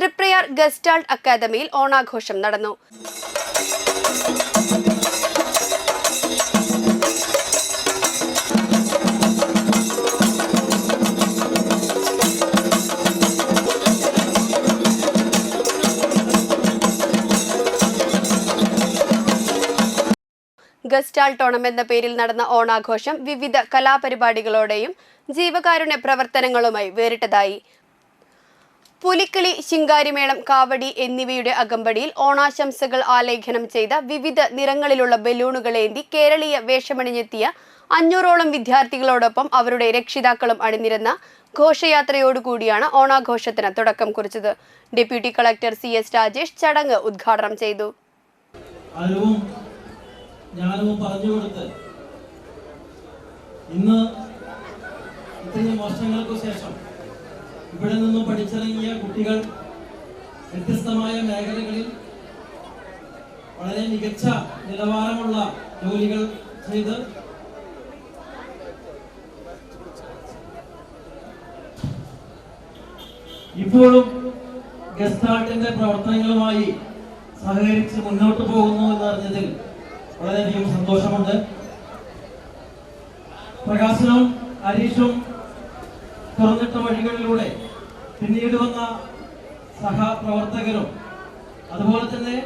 Triprayar gestalt അക്കാദമിയിൽ ഓണാഘോഷം നടന്നു. ഗസ്റ്റാൾ ടോണം എന്ന പേരിൽ നടന്ന ഓണാഘോഷം വിവിധ കലാപരിപാടികളോടെയും ജീവകാരുണ്യ പ്രവർത്തനങ്ങളുമായി വേറിട്ടതായി. പുലിക്കളി ശിങ്കാരിമേളം കാവടി എന്നിവയുടെ അകമ്പടിയിൽ ഓണാശംസകൾ ആലേഖനം ചെയ്ത വിവിധ നിറങ്ങളിലുള്ള ബലൂണുകളേന്തി കേരളീയ വേഷമണിഞ്ഞെത്തിയ അഞ്ഞൂറോളം വിദ്യാർത്ഥികളോടൊപ്പം അവരുടെ രക്ഷിതാക്കളും അണിനിരന്ന ഘോഷയാത്രയോടുകൂടിയാണ് ഓണാഘോഷത്തിന് തുടക്കം കുറിച്ചത്. Deputy collector C S Rajesh ചടങ്ങ് ഉദ്ഘാടനം ചെയ്തു. ഇന്ന് ഇത്രയും വർഷങ്ങൾക്ക് ശേഷം ഇവിടെ നിന്നും പഠിച്ചിറങ്ങിയ കുട്ടികൾ വ്യത്യസ്തമായ മേഖലകളിൽ വളരെ മികച്ച നിലവാരമുള്ള ജോലികൾ ചെയ്ത് ഇപ്പോഴും ഗസ്റ്റാൾട്ടിന്റെ പ്രവർത്തനങ്ങളുമായി സഹകരിച്ച് മുന്നോട്ട് പോകുന്നു എന്ന് അറിഞ്ഞതിൽ വളരെയധികം സന്തോഷമുണ്ട്. പ്രകാശനവും ഹരീഷും തുറന്നിട്ട വഴികളിലൂടെ പിന്നീട് വന്ന സഹപ്രവർത്തകരും അതുപോലെ തന്നെ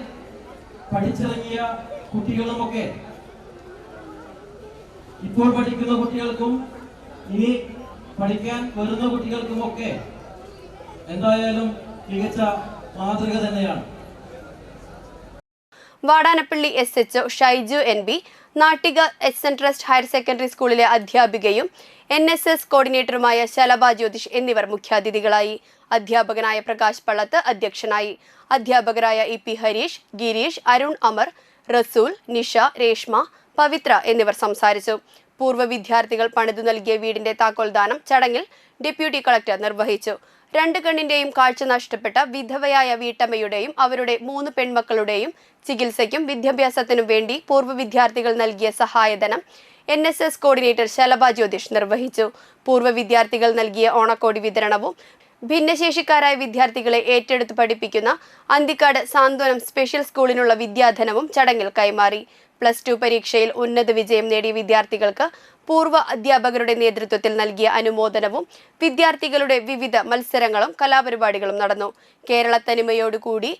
പഠിച്ചിറങ്ങിയ കുട്ടികളുമൊക്കെ ഇപ്പോൾ പഠിക്കുന്ന കുട്ടികൾക്കും ഇനി പഠിക്കാൻ വരുന്ന കുട്ടികൾക്കുമൊക്കെ എന്തായാലും മികച്ച മാതൃക തന്നെയാണ്. Vadanappally S HO Shaiju N B Nattika S N trust higher secondary സ്കൂളിലെ അധ്യാപികയും എൻ എസ് എസ് കോർഡിനേറ്ററുമായ ശലഭ ജ്യോതിഷ് എന്നിവർ മുഖ്യാതിഥികളായി. അധ്യാപകനായ പ്രകാശ് പള്ളത്ത് അധ്യക്ഷനായി. അധ്യാപകരായ ഇ പി ഹരീഷ് ഗിരീഷ് അരുൺ അമർ റസൂൽ നിഷ രേഷ്മ പവിത്ര എന്നിവർ സംസാരിച്ചു. പൂർവ വിദ്യാർത്ഥികൾ പണിതു നൽകിയ വീടിന്റെ താക്കോൽദാനം ചടങ്ങിൽ ഡെപ്യൂട്ടി കളക്ടർ നിർവഹിച്ചു. രണ്ട് കണ്ണിന്റെയും കാഴ്ച നഷ്ടപ്പെട്ട വിധവയായ വീട്ടമ്മയുടെയും അവരുടെ മൂന്ന് പെൺമക്കളുടെയും ചികിത്സയ്ക്കും വിദ്യാഭ്യാസത്തിനും വേണ്ടി പൂർവ വിദ്യാർത്ഥികൾ നൽകിയ സഹായധനം N S S coordinator Shalabha Jyothish നിർവഹിച്ചു. പൂർവ വിദ്യാർത്ഥികൾ നൽകിയ ഓണക്കോടി വിതരണവും ഭിന്നശേഷിക്കാരായ വിദ്യാർത്ഥികളെ ഏറ്റെടുത്ത് പഠിപ്പിക്കുന്ന അന്തിക്കാട് സാന്ത്വനം സ്പെഷ്യൽ സ്കൂളിനുള്ള വിദ്യാധനവും ചടങ്ങിൽ കൈമാറി. പ്ലസ് ടു പരീക്ഷയിൽ ഉന്നത വിജയം നേടിയ വിദ്യാർത്ഥികൾക്ക് പൂർവ അധ്യാപകരുടെ നേതൃത്വത്തിൽ നൽകിയ അനുമോദനവും വിദ്യാർത്ഥികളുടെ വിവിധ മത്സരങ്ങളും കലാപരിപാടികളും നടന്നു. കേരള തനിമയോടുകൂടി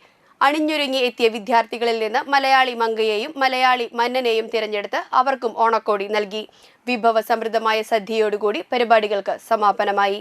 അണിഞ്ഞൊരുങ്ങി എത്തിയ വിദ്യാർത്ഥികളിൽ നിന്ന് മലയാളി മങ്കയെയും മലയാളി മന്നനെയും തിരഞ്ഞെടുത്ത് അവർക്കും ഓണക്കോടി നൽകി. വിഭവ സമൃദ്ധമായ സദ്യയോടുകൂടി പരിപാടികൾക്ക് സമാപനമായി.